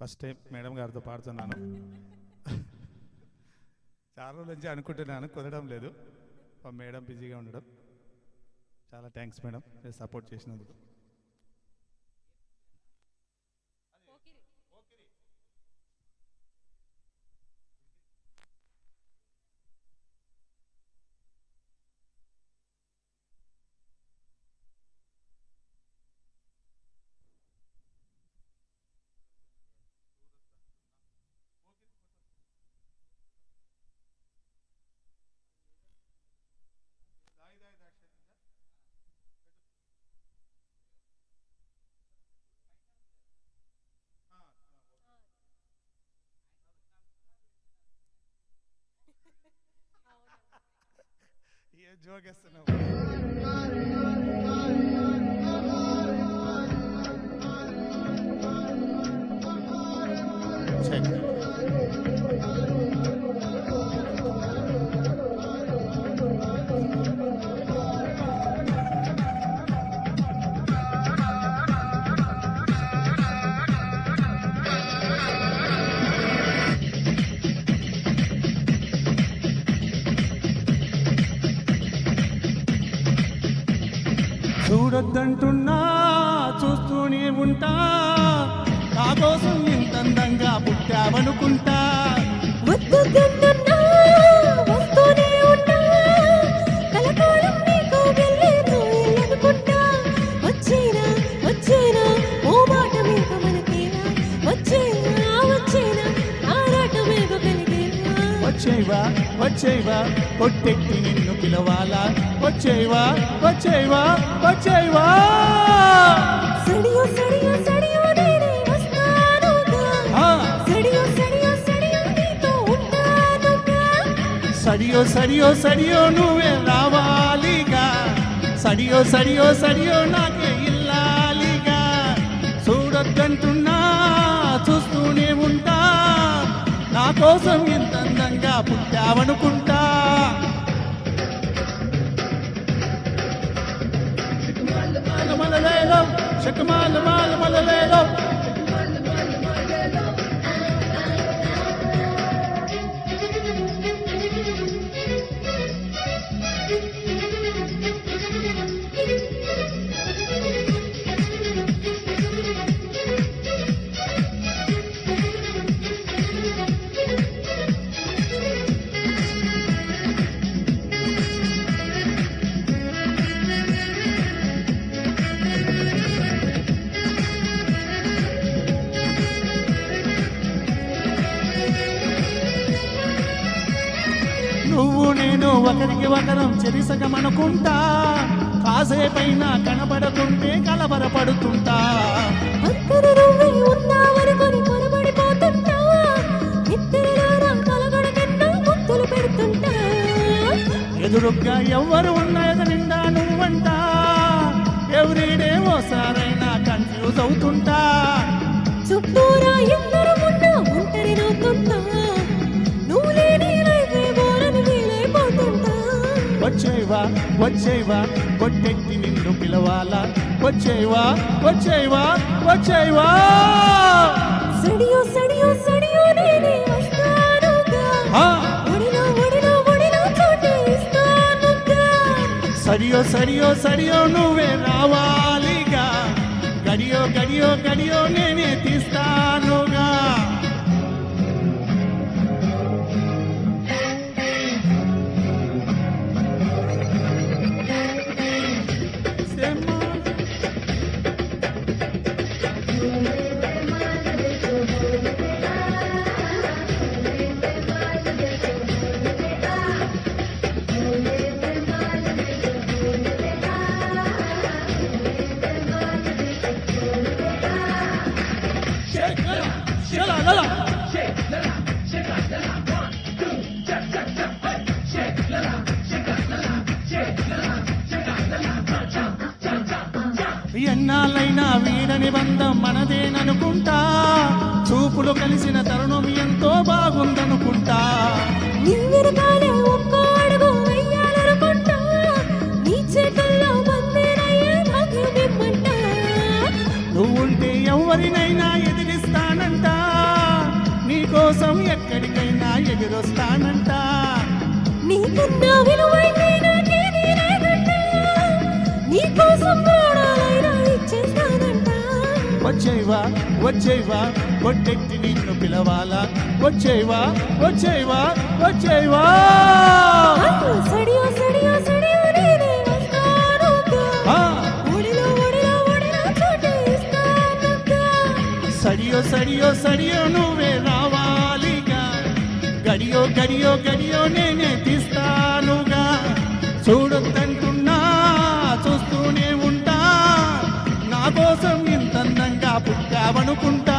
First time madam గారితో పాడుతున్నాను. చాలా రోజుల నుంచి అనుకుంటున్నాను కుదరడం లేదు. మేడం బిజీగా ఉండడం. చాలా థ్యాంక్స్ మేడం సపోర్ట్ చేసినందుకు. ज़ोर के सुनो Check. చూడొద్దంటున్నా చూస్తూనే ఉంటా. నా కోసం ఇంత అందంగా పుట్టావనుకుంటా. వచ్చేవా వచ్చేవా కొట్టెట్టి నిన్ను పిలవాలా? వచ్చేవా వచ్చేవా వచ్చేవా? సడియో, సడియో, సడియో నువ్వే రావాలిగా సడియో సడియో సడియో నాకే ఇల్లాలిగా చూడొద్దంటున్నా కోసం ఇంత అందంగా పుట్టావనుకుంటా ఒకరికి ఒకరం చెరిసగమనుకుంటా కాసేపైన కనబడకుంటే కలవరపడుతుంటా అక్కడ నువ్వే ఉన్నావనుకొని పొరబడిపోతుంటా. నిద్రలోనా కలగడకన్నా ముద్దులు పెడుతుంటా. ఎదురుగ్గా ఎవ్వరు ఉన్న ఎదు నిండా నువ్వంట ఎవ్రీడే ఓసారైనా కన్ఫ్యూజ్ అవుతుంటా చుట్టూరా వచ్చేవా? కొట్టెట్టి నిన్ను పిలవాలా? వచ్చేవా? వచ్చేవా? వచ్చేవా? సడియో సడియో సడియో నేనే వస్తానుగా. ఒడిలో ఒడిలో ఒడిలో చోటే ఇస్తానుగా. సడియో సడియో సడియో నువ్వే రావాలిగా. గడియో గడియో గడియో నేనే తీస్తానుగా. ఎన్నాళ్ళైనా వీడని బంధం మనదేననుకుంటా? చూపులు కలిసిన తరుణం ఎంతో బాగుందనుకుంటా. నీ వెనకాలే ఒక్కో వచ్చేవా వచ్చేవా కొట్టెట్టి నిన్ను పిలవాలా? వచ్చేవా వచ్చేవా వచ్చేవా? సడియో సడియో సడియో సడియో సడియో నువ్వే రావాలిగా. గడియో గడియో గడియో నేనే తీస్తా. చూడొద్దంటున్నా చూస్తూనే ఉంటా. నా కోసం ఇంత అందంగా పుట్టావనుకుంటా.